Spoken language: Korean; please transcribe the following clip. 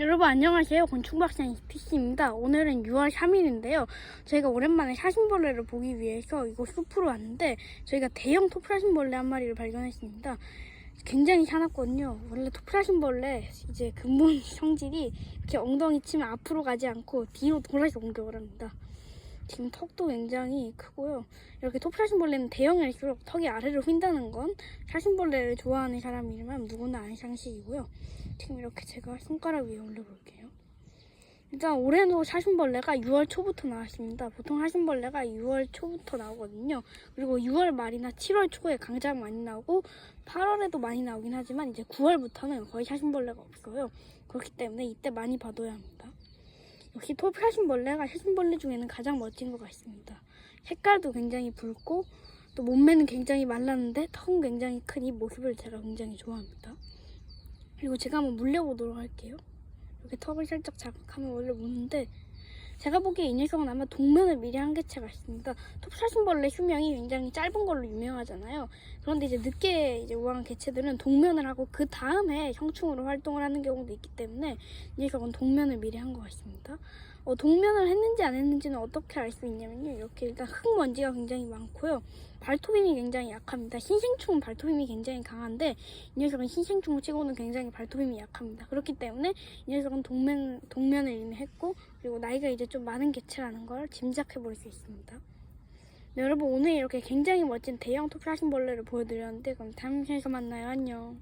여러분 안녕하세요. 곤충박사님 피씨입니다. 오늘은 6월 3일인데요. 저희가 오랜만에 사슴벌레를 보기 위해서 이곳 숲으로 왔는데 저희가 대형 토프라신벌레 한 마리를 발견했습니다. 굉장히 사납거든요. 원래 토프라신벌레 이제 근본 성질이 이렇게 엉덩이 치면 앞으로 가지 않고 뒤로 돌아서 합니다. 지금 턱도 굉장히 크고요. 이렇게 토프라신벌레는 대형일수록 턱이 아래로 휜다는 건 사슴벌레를 좋아하는 사람이라면 누구나 아는 상식이고요. 지금 이렇게 제가 손가락 위에 올려볼게요. 일단 올해도 사슴벌레가 6월 초부터 나왔습니다. 보통 사슴벌레가 6월 초부터 나오거든요. 그리고 6월 말이나 7월 초에 가장 많이 나오고 8월에도 많이 나오긴 하지만 이제 9월부터는 거의 사슴벌레가 없어요. 그렇기 때문에 이때 많이 봐둬야 합니다. 역시 토프라신벌레가 사슴벌레 중에는 가장 멋진 것 같습니다. 색깔도 굉장히 붉고 또 몸매는 굉장히 말랐는데 턱은 굉장히 큰 이 모습을 제가 굉장히 좋아합니다. 그리고 제가 한번 물려보도록 할게요. 이렇게 턱을 살짝 자극하면 원래 무는데 제가 보기에 이 녀석은 아마 동면을 미리 한 개체가 있습니다. 톱사슴벌레 수명이 굉장히 짧은 걸로 유명하잖아요. 그런데 이제 늦게 이제 우아한 개체들은 동면을 하고 그 다음에 형충으로 활동을 하는 경우도 있기 때문에 이 녀석은 동면을 미리 한 것 같습니다. 어, 동면을 했는지 안 했는지는 어떻게 알 수 있냐면요. 이렇게 일단 흙먼지가 굉장히 많고요. 발톱힘이 굉장히 약합니다. 신생충은 발톱힘이 굉장히 강한데 이 녀석은 신생충 치고는 굉장히 발톱힘이 약합니다. 그렇기 때문에 이 녀석은 동면, 동면을 이미 했고 그리고 나이가 이제 좀 많은 개체라는 걸 짐작해 볼 수 있습니다. 네, 여러분 오늘 이렇게 굉장히 멋진 대형 토프라신벌레를 보여드렸는데 그럼 다음 시간에 만나요. 안녕.